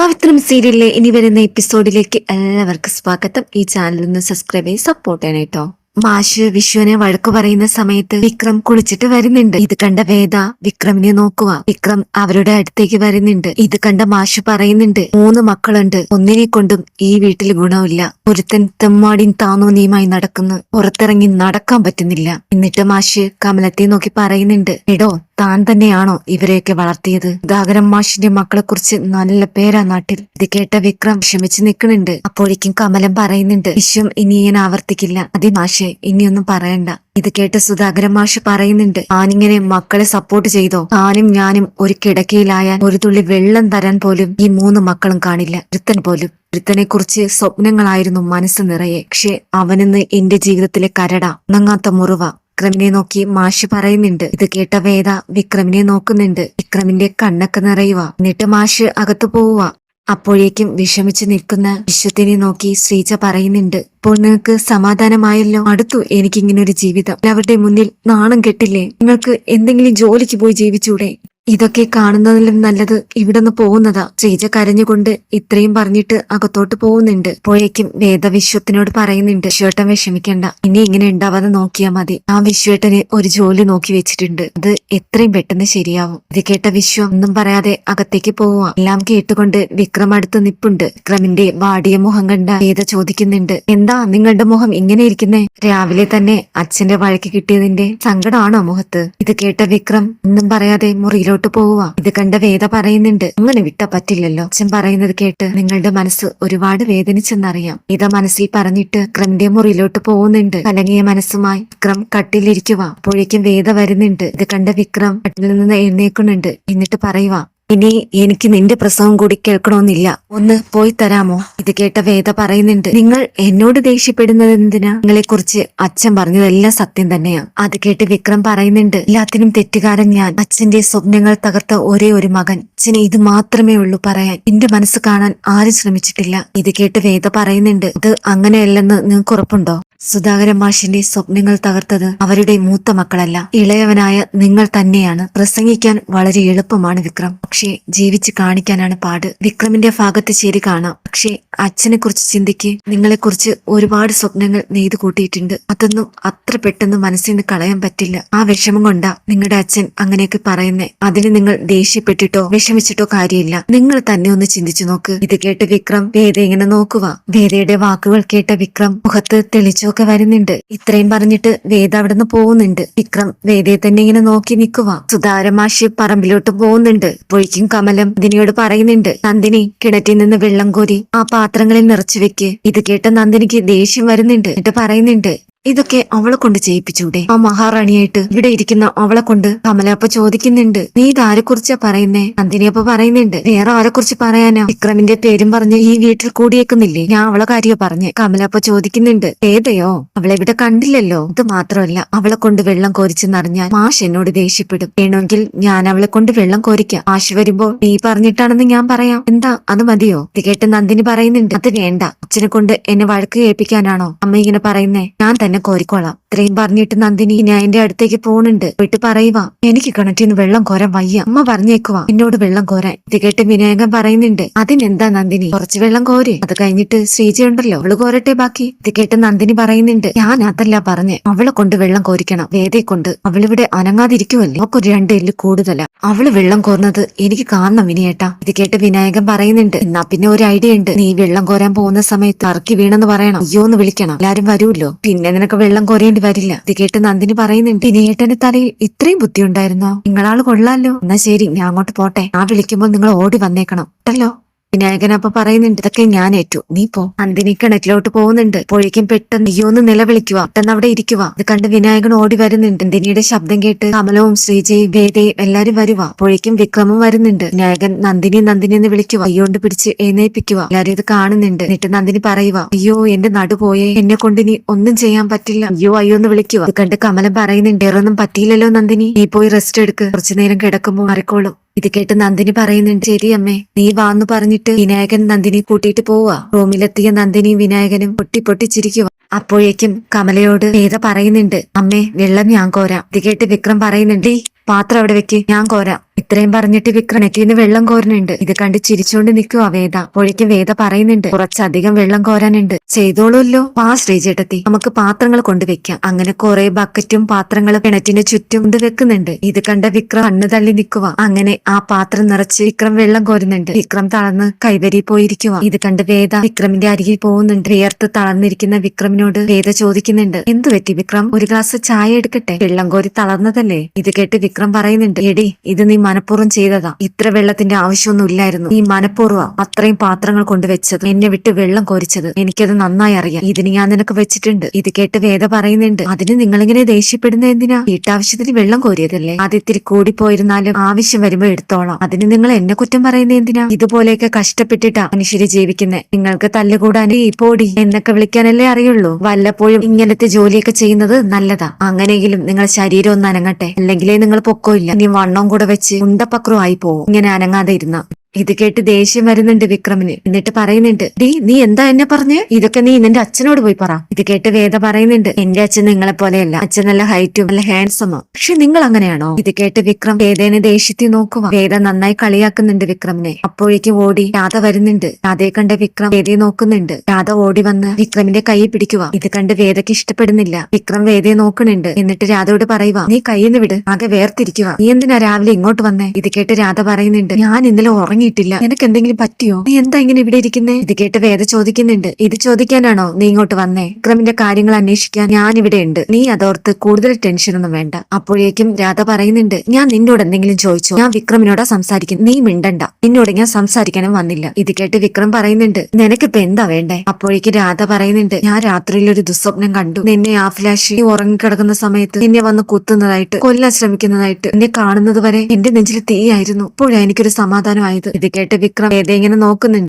പവിത്രം സീരിയലിലെ ഇനി വരുന്ന എപ്പിസോഡിലേക്ക് എല്ലാവർക്കും സ്വാഗതം. ഈ ചാനൽ ഒന്ന് സബ്സ്ക്രൈബ് ചെയ്ത് സപ്പോർട്ട് ചെയ്യണം കേട്ടോ മാഷ് വിശ്വനെ വഴക്കു പറയുന്ന സമയത്ത് വിക്രം കുളിച്ചിട്ട് വരുന്നുണ്ട്. ഇത് കണ്ട വേദ വിക്രമിനെ നോക്കുക. വിക്രം അവരുടെ അടുത്തേക്ക് വരുന്നുണ്ട്. ഇത് കണ്ട മാഷ് പറയുന്നുണ്ട് മൂന്ന് മക്കളുണ്ട്. ഒന്നിനെ കൊണ്ടും ഈ വീട്ടിൽ ഗുണമില്ല. ഒരുത്തൻ തെമ്മാടിയും താന്നോന്നിയുമായി നടക്കുന്നു. പുറത്തിറങ്ങി നടക്കാൻ പറ്റുന്നില്ല. എന്നിട്ട് മാഷ് കമലത്തെ നോക്കി പറയുന്നുണ്ട് എടോ താൻ തന്നെയാണോ ഇവരെയൊക്കെ വളർത്തിയത്? ദാഗരം മാഷിന്റെ മക്കളെ കുറിച്ച് നല്ല പേരാ നാട്ടിൽ. ഇത് കേട്ട വിക്രം ക്ഷമിച്ചു നിൽക്കുന്നുണ്ട്. അപ്പോഴേക്കും കമലം പറയുന്നുണ്ട് വിശ്വം ഇനി ഇങ്ങനെ ആവർത്തിക്കില്ല. അതെ മാഷെ ഇനിയൊന്നും പറയണ്ട. ഇത് കേട്ട് സുധാകരൻ മാഷ് പറയുന്നുണ്ട് ആനിങ്ങനെ മക്കളെ സപ്പോർട്ട് ചെയ്തോ? താനും ഞാനും ഒരു കിടക്കയിലായാൽ ഒരു തുള്ളി വെള്ളം തരാൻ പോലും ഈ മൂന്ന് മക്കളും കാണില്ല. ഒരുത്തൻ പോലും. ഒരുത്തനെ കുറിച്ച് സ്വപ്നങ്ങളായിരുന്നു മനസ്സ് നിറയെ. പക്ഷെ അവനിന്ന് എന്റെ ജീവിതത്തിലെ കരട ഉണങ്ങാത്ത മുറിവ. വിക്രമിനെ നോക്കി മാഷ് പറയുന്നുണ്ട്. ഇത് കേട്ട വേദ വിക്രമിനെ നോക്കുന്നുണ്ട്. വിക്രമിന്റെ കണ്ണൊക്കെ നിറയുക എന്നിട്ട് മാഷ് അകത്തു പോവുക അപ്പോഴേക്കും വിഷമിച്ചു നിൽക്കുന്ന വിശ്വത്തിനെ നോക്കി ശ്രീജ പറയുന്നുണ്ട്. ഇപ്പോൾ നിങ്ങൾക്ക് സമാധാനമായല്ലോ. അടുത്തു എനിക്കിങ്ങനെ ഒരു ജീവിതം. അവരുടെ മുന്നിൽ നാണം കെട്ടില്ലേ? നിങ്ങൾക്ക് എന്തെങ്കിലും ജോലിക്ക് പോയി ജീവിച്ചൂടെ? ഇതൊക്കെ കാണുന്നതിലും നല്ലത് ഇവിടുന്ന് പോകുന്നതാ. ശ്രീജ കരഞ്ഞുകൊണ്ട് ഇത്രയും പറഞ്ഞിട്ട് അകത്തോട്ട് പോകുന്നുണ്ട്. പോയേക്കും വേദവിശ്വത്തിനോട് പറയുന്നുണ്ട് വിശ്വേട്ടൻ വിഷമിക്കണ്ട. ഇനി ഇങ്ങനെ ഉണ്ടാവാതെ നോക്കിയാ മതി. ആ വിശ്വേട്ടന് ഒരു ജോലി നോക്കി വെച്ചിട്ടുണ്ട്. അത് എത്രയും പെട്ടെന്ന് ശരിയാവും. ഇത് കേട്ട വിശ്വം ഒന്നും പറയാതെ അകത്തേക്ക് പോവുക എല്ലാം കേട്ടുകൊണ്ട് വിക്രം അടുത്ത് നിപ്പുണ്ട്. വിക്രമിന്റെ വാടിയ മുഖം കണ്ട വേദ ചോദിക്കുന്നുണ്ട് എന്താ നിങ്ങളുടെ മുഖം ഇങ്ങനെ ഇരിക്കുന്നേ? രാവിലെ തന്നെ അച്ഛന്റെ വഴക്ക് കിട്ടിയതിന്റെ സങ്കടമാണോ മുഖത്ത്? ഇത് കേട്ട വിക്രം ഒന്നും പറയാതെ മുറിയിലോട്ട് പോവുക. ഇത് കണ്ട വേദ പറയുന്നുണ്ട് അങ്ങനെ വിട്ട പറ്റില്ലല്ലോ. അച്ഛൻ പറയുന്നത് കേട്ട് നിങ്ങളുടെ മനസ്സ് ഒരുപാട് വേദനിച്ചെന്നറിയാം. ഇത മനസ്സിൽ പറഞ്ഞിട്ട് ക്രമിന്റെ മുറിയിലോട്ട് പോകുന്നുണ്ട്. കലങ്ങിയ മനസ്സുമായി വിക്രം കട്ടിലിരിക്കുക. അപ്പോഴേക്കും വേദ വരുന്നുണ്ട്. ഇത് കണ്ട വിക്രം കട്ടിൽ നിന്ന് എഴുന്നേക്കുന്നുണ്ട്. എന്നിട്ട് പറയുക ഇനി എനിക്ക് നിന്റെ പ്രസവം കൂടി കേൾക്കണമെന്നില്ല. ഒന്ന് പോയി തരാമോ? ഇത് കേട്ട വേദ പറയുന്നുണ്ട്. നിങ്ങൾ എന്നോട് ദേഷ്യപ്പെടുന്നത് എന്തിനാ? നിങ്ങളെ കുറിച്ച് അച്ഛൻ പറഞ്ഞതെല്ലാം സത്യം തന്നെയാണ് അത് കേട്ട് വിക്രം പറയുന്നുണ്ട്. എല്ലാത്തിനും തെറ്റുകാരൻ ഞാൻ. അച്ഛന്റെ സ്വപ്നങ്ങൾ തകർത്ത ഒരേ ഒരു മകൻ. അച്ഛന് ഇത് മാത്രമേ ഉള്ളൂ പറയാൻ. എന്റെ മനസ്സ് കാണാൻ ആരും ശ്രമിച്ചിട്ടില്ല. ഇത് കേട്ട് വേദ പറയുന്നുണ്ട്. ഇത് അങ്ങനെയല്ലെന്ന് നിങ്ങൾക്ക് ഉറപ്പുണ്ടോ സുധാകരൻ മാഷിന്റെ സ്വപ്നങ്ങൾ തകർത്തത് അവരുടെ മൂത്ത മക്കളല്ല. ഇളയവനായ നിങ്ങൾ തന്നെയാണ്. പ്രസംഗിക്കാൻ വളരെ എളുപ്പമാണ് വിക്രം. പക്ഷേ ജീവിച്ച് കാണിക്കാനാണ് പാട്. വിക്രമിന്റെ ഭാഗത്ത് ശരി കാണാം. പക്ഷേ അച്ഛനെ കുറിച്ച് ചിന്തിക്ക്. നിങ്ങളെ കുറിച്ച് ഒരുപാട് സ്വപ്നങ്ങൾ നെയ്തു കൂട്ടിയിട്ടുണ്ട്. അതൊന്നും അത്ര പെട്ടെന്ന് മനസ്സിൽ നിന്ന് കളയാൻ പറ്റില്ല. ആ വിഷമം കൊണ്ടാ നിങ്ങളുടെ അച്ഛൻ അങ്ങനെയൊക്കെ പറയുന്നേ. അതിന് നിങ്ങൾ ദേഷ്യപ്പെട്ടിട്ടോ വിഷമിച്ചിട്ടോ കാര്യമില്ല. നിങ്ങൾ തന്നെ ഒന്ന് ചിന്തിച്ചു നോക്ക്. ഇത് കേട്ട് വിക്രം വേദ ഇങ്ങനെ നോക്കുക വേദയുടെ വാക്കുകൾ കേട്ട വിക്രം മുഖത്ത് തെളിച്ചൊക്കെ വരുന്നുണ്ട്. ഇത്രയും പറഞ്ഞിട്ട് വേദ അവിടുന്ന് പോകുന്നുണ്ട്. വിക്രം വേദയെ തന്നെ ഇങ്ങനെ നോക്കി നിൽക്കുക സുധാരമാഷി പറമ്പിലോട്ട് പോകുന്നുണ്ട്. പൊഴിക്കും കമലം നന്ദിനിയോട് പറയുന്നുണ്ട്. നന്ദിനി കിണറ്റിൽ നിന്ന് വെള്ളം കോരി ആ പാത്രങ്ങളിൽ നിറച്ചു വെക്ക്. ഇത് കേട്ട നന്ദിനിക്ക് ദേഷ്യം വരുന്നുണ്ട്. എന്നിട്ട് പറയുന്നുണ്ട് ഇതൊക്കെ അവളെ കൊണ്ട് ചെയ്യിപ്പിച്ചൂടെ? ആ മഹാറാണിയായിട്ട് ഇവിടെ ഇരിക്കുന്ന അവളെ കൊണ്ട് കമലപ്പ ചോദിക്കുന്നുണ്ട്. നീ ഇതാരെ കുറിച്ചാ പറയുന്നേ? നന്ദിനിയപ്പ പറയുന്നുണ്ട്. വേറെ ആരെ കുറിച്ച് പറയാനാ? വിക്രമിന്റെ പേരും പറഞ്ഞ് ഈ വീട്ടിൽ കൂടിയേക്കുന്നില്ലേ? ഞാൻ അവളെ കാര്യ പറഞ്ഞ് കമലപ്പ ചോദിക്കുന്നുണ്ട്. ഏതയോ? അവളെ ഇവിടെ കണ്ടില്ലല്ലോ. ഇത് മാത്രമല്ല അവളെ കൊണ്ട് വെള്ളം കോരിച്ചെന്നറിഞ്ഞാൽ മാഷ് എന്നോട് ദേഷ്യപ്പെടും. വേണമെങ്കിൽ ഞാൻ അവളെ കൊണ്ട് വെള്ളം കോരിക്കാം. മാഷ് വരുമ്പോ നീ പറഞ്ഞിട്ടാണെന്ന് ഞാൻ പറയാം. എന്താ? അത് മതിയോ? ഇത് കേട്ട് നന്ദിനി പറയുന്നുണ്ട്. അത് വേണ്ട. അച്ഛനെ കൊണ്ട് എന്നെ വഴക്ക് കേൾപ്പിക്കാനാണോ? അമ്മ ഇങ്ങനെ പറയുന്നേ. ഞാൻ തന്നെ കോരിക്കോളാം. ഇത്രയും പറഞ്ഞിട്ട് നന്ദിനി ഞാൻ അടുത്തേക്ക് പോണുണ്ട്. വിട്ട് പറയുക എനിക്ക് കിണറ്റിൽ നിന്ന് വെള്ളം കോരാൻ വയ്യ. അമ്മ പറഞ്ഞേക്കുക എന്നോട് വെള്ളം കോരാൻ. ഇത് കേട്ട് വിനായകൻ പറയുന്നുണ്ട് അതിനെന്താ നന്ദിനി? കുറച്ച് വെള്ളം കോരി. അത് കഴിഞ്ഞിട്ട് ശ്രീജി ഉണ്ടല്ലോ അവൾ കോരട്ടെ ബാക്കി. ഇത് കേട്ട് നന്ദിനി പറയുന്നുണ്ട് ഞാൻ അതല്ല പറഞ്ഞ്. അവളെ കൊണ്ട് വെള്ളം കോരിക്കണം വേദയെ കൊണ്ട്. അവളിവിടെ അനങ്ങാതിരിക്കുമല്ലേ അവക്കൊരു രണ്ട് എല്ല് കൂടുതലാ. അവൾ വെള്ളം കോർന്നത് എനിക്ക് കാണണം വിനിയേട്ടാ. ഇത് കേട്ട് വിനായകൻ പറയുന്നുണ്ട് എന്നാ പിന്നെ ഒരു ഐഡിയ ഉണ്ട്. നീ വെള്ളം കോരാൻ പോകുന്ന സമയത്ത് ഇറക്കി വീണെന്ന് പറയണം. അയ്യോ എന്ന് വിളിക്കണം. എല്ലാരും വരൂല്ലോ. പിന്നെ നിനക്ക് വെള്ളം കോരേണ്ടി വരില്ല. ഇത് കേട്ട് നന്ദിനി പറയുന്നുണ്ട് വിനയേട്ടന്റെ തലയിൽ ഇത്രയും ബുദ്ധി ഉണ്ടായിരുന്നോ നിങ്ങളാൾ കൊള്ളാലോ. എന്നാ ശരി ഞാൻ അങ്ങോട്ട് പോട്ടെ. ആ വിളിക്കുമ്പോൾ നിങ്ങൾ ഓടി വന്നേക്കണം. കേട്ടല്ലോ വിനായകൻ അപ്പൊ പറയുന്നുണ്ട് ഇതൊക്കെ ഞാൻ ഏറ്റു. നീ പോ. അന്തിനി കിണറ്റിലോട്ട് പോകുന്നുണ്ട്. അപ്പോഴേക്കും പെട്ടെന്ന് അയ്യോന്ന് നിലവിളിക്കുക പെട്ടെന്ന് അവിടെ ഇരിക്കുക ഇത് കണ്ട് വിനായകൻ ഓടി വരുന്നുണ്ട്. അന്തിനിയുടെ ശബ്ദം കേട്ട് കമലവും ശ്രീജയും വേദയും എല്ലാരും വരുവ. അപ്പോഴേക്കും വിക്രമും വരുന്നുണ്ട്. വിനായകൻ നന്ദിനി നന്ദിനി എന്ന് വിളിക്കുക അയ്യോണ്ട് പിടിച്ച് എഴുന്നേൽപ്പിക്കുക എല്ലാരും ഇത് കാണുന്നുണ്ട്. എന്നിട്ട് നന്ദിനി പറയുക അയ്യോ എന്റെ നടു പോയേ. എന്നെ കൊണ്ട് ഇനി ഒന്നും ചെയ്യാൻ പറ്റില്ല. അയ്യോ അയ്യോ എന്ന് വിളിക്കുക ഇത് കണ്ട് കമലം പറയുന്നുണ്ട് വേറൊന്നും പറ്റിയില്ലല്ലോ നന്ദിനി. നീ പോയി റെസ്റ്റ് എടുക്ക്. കുറച്ചു നേരം കിടക്കുമ്പോൾ മാറിക്കോളും. ഇത് കേട്ട് നന്ദിനി പറയുന്നുണ്ട് ശരി അമ്മേ നീ വാന്ന് പറഞ്ഞിട്ട് വിനായകൻ നന്ദിനി കൂട്ടിയിട്ട് പോവുക റൂമിലെത്തിയ നന്ദിനിയും വിനായകനും പൊട്ടി പൊട്ടിച്ചിരിക്കുക അപ്പോഴേക്കും കമലയോട് വേദ പറയുന്നുണ്ട് അമ്മേ വെള്ളം ഞാൻ കോരാം. ഇത് കേട്ട് വിക്രം പറയുന്നുണ്ട് പാത്രം അവിടെ വെക്ക് ഞാൻ കോരാം. ഇത്രയും പറഞ്ഞിട്ട് വിക്രമറ്റീന്ന് വെള്ളം കോരുന്നുണ്ട്. ഇത് കണ്ട് ചിരിച്ചുകൊണ്ട് നിൽക്കുക വേദ. ഒഴിക്ക് വേദ പറയുന്നുണ്ട്. കുറച്ചധികം വെള്ളം കോരാനുണ്ട്. ചെയ്തോളൂല്ലോ. പാ ശ്രീചേട്ടത്തി. നമുക്ക് പാത്രങ്ങൾ കൊണ്ടുവെക്കാം അങ്ങനെ കുറെ ബക്കറ്റും പാത്രങ്ങളും കിണറ്റിന് ചുറ്റും കൊണ്ട് വെക്കുന്നുണ്ട്. ഇത് കണ്ട വിക്രം കണ്ണു തള്ളി നിൽക്കുക അങ്ങനെ ആ പാത്രം നിറച്ച് വിക്രം വെള്ളം കോരുന്നുണ്ട്. വിക്രം തളർന്ന് കൈവരി പോയിരിക്കുക ഇത് കണ്ട് വേദ വിക്രമിന്റെ അരികിൽ പോകുന്നുണ്ട്. വിയർത്ത് തളർന്നിരിക്കുന്ന വിക്രമിനോട് വേദ ചോദിക്കുന്നുണ്ട്. എന്തു പറ്റി വിക്രം? ഒരു ഗ്ലാസ് ചായ എടുക്കട്ടെ? വെള്ളം കോരി തളർന്നതല്ലേ? ഇത് കേട്ട് വിക്രം പറയുന്നുണ്ട്. എടി ഇത് നീ മനഃപൂർവം ചെയ്തതാ. ഇത്ര വെള്ളത്തിന്റെ ആവശ്യമൊന്നും ഇല്ലായിരുന്നു നീ മനഃപൂർവ അത്രയും പാത്രങ്ങൾ കൊണ്ടുവച്ചത് എന്നെ വിട്ട് വെള്ളം കോരിച്ചത്. എനിക്കത് നന്നായി അറിയാം. ഇതിന് ഞാൻ നിനക്ക് വെച്ചിട്ടുണ്ട്. ഇത് കേട്ട് വേദ പറയുന്നുണ്ട്. അതിന് നിങ്ങളിങ്ങനെ ദേഷ്യപ്പെടുന്ന എന്തിനാ? വീട്ടാവശ്യത്തിന് വെള്ളം കോരിയതല്ലേ? അത് ഇത്തിരി കൂടിപ്പോയിരുന്നാലും ആവശ്യം വരുമ്പോ എടുത്തോളാം. അതിന് നിങ്ങൾ എന്നെ കുറ്റം പറയുന്ന എന്തിനാ? ഇതുപോലെയൊക്കെ കഷ്ടപ്പെട്ടിട്ടാ മനുഷ്യര് ജീവിക്കുന്നത് നിങ്ങൾക്ക് തല്ലുകൂടാൻ ഈ പോടി. എന്നൊക്കെ വിളിക്കാനല്ലേ അറിയുള്ളൂ. വല്ലപ്പോഴും ഇങ്ങനത്തെ ജോലിയൊക്കെ ചെയ്യുന്നത് നല്ലതാ. അങ്ങനെയെങ്കിലും നിങ്ങളുടെ ശരീരം ഒന്ന് അനങ്ങട്ടെ അല്ലെങ്കിലേ നിങ്ങൾ പൊക്കോ ഇല്ല. നീ വണ്ണം കൂടെ വെച്ച് ഉണ്ടപ്പക്രം ആയി പോവും. ഇങ്ങനെ അനങ്ങാതെ ഇരുന്ന ഇത് കേട്ട് ദേഷ്യം വരുന്നുണ്ട് വിക്രമിന്. എന്നിട്ട് പറയുന്നുണ്ട് ഡീ നീ എന്താ എന്നെ പറഞ്ഞു? ഇതൊക്കെ നീ നിന്റെ അച്ഛനോട് പോയി പറ. ഇത് കേട്ട് വേദ പറയുന്നുണ്ട് എന്റെ അച്ഛൻ നിങ്ങളെ പോലെയല്ല. അച്ഛൻ നല്ല ഹൈറ്റും നല്ല ഹാൻഡ്സമോ പക്ഷെ നിങ്ങൾ അങ്ങനെയാണോ? ഇത് കേട്ട് വിക്രം വേദേനെ ദേഷ്യത്തി നോക്കുക വേദ നന്നായി കളിയാക്കുന്നുണ്ട് വിക്രമിനെ. അപ്പോഴേക്കും ഓടി രാധ വരുന്നുണ്ട്. രാധയെ കണ്ട വിക്രം വേദയെ നോക്കുന്നുണ്ട്. രാധ ഓടി വന്ന് വിക്രമിന്റെ കൈ പിടിക്കുക ഇത് കണ്ട് വേദയ്ക്ക് ഇഷ്ടപ്പെടുന്നില്ല. വിക്രം വേദയെ നോക്കുന്നുണ്ട്. എന്നിട്ട് രാധയോട് പറയുക നീ കൈന്ന് വിട്. ആകെ വേർതിരിക്കുക നീ എന്തിനാ രാവിലെ ഇങ്ങോട്ട് വന്നേ? ഇത് കേട്ട് രാധ പറയുന്നുണ്ട് ഞാൻ ഇന്നലെ ഉറങ്ങിയിട്ടില്ല. നിനക്ക് എന്തെങ്കിലും പറ്റിയോ? നീ എന്താ ഇങ്ങനെ ഇവിടെ ഇരിക്കുന്നേ? ഇത് കേട്ട് വേദ ചോദിക്കുന്നുണ്ട്. ഇത് ചോദിക്കാനാണോ നീ ഇങ്ങോട്ട് വന്നേ? വിക്രമിന്റെ കാര്യങ്ങൾ അന്വേഷിക്കാൻ ഞാൻ ഇവിടെ ഉണ്ട്. നീ അതോർത്ത് കൂടുതൽ ടെൻഷൻ ഒന്നും വേണ്ട. അപ്പോഴേക്കും രാധ പറയുന്നുണ്ട് ഞാൻ നിന്നോട് എന്തെങ്കിലും ചോദിച്ചോ? ഞാൻ വിക്രമിനോടാ സംസാരിക്കും നീ മിണ്ടണ്ട. നിന്നോട് ഞാൻ സംസാരിക്കാനും വന്നില്ല. ഇത് കേട്ട് വിക്രം പറയുന്നുണ്ട് നിനക്കിപ്പോ എന്താ വേണ്ടേ? അപ്പോഴേക്കും രാധ പറയുന്നുണ്ട് ഞാൻ രാത്രിയിൽ ഒരു ദുസ്വപ്നം കണ്ടു. നിന്നെ ആ ഫ്ലാഷ് ഉറങ്ങിക്കിടക്കുന്ന സമയത്ത് നിന്നെ വന്ന് കുത്തുന്നതായിട്ട് കൊല്ലാൻ ശ്രമിക്കുന്നതായിട്ട് നിന്നെ കാണുന്നത് വരെ എന്റെ നെഞ്ചിൽ തീയായിരുന്നു. ഇപ്പോഴാണ് എനിക്കൊരു സമാധാനമായത്. ഇത് കേട്ട് വിക്രം ഏതെ ഇങ്ങനെ നോക്കുന്നുണ്ട്.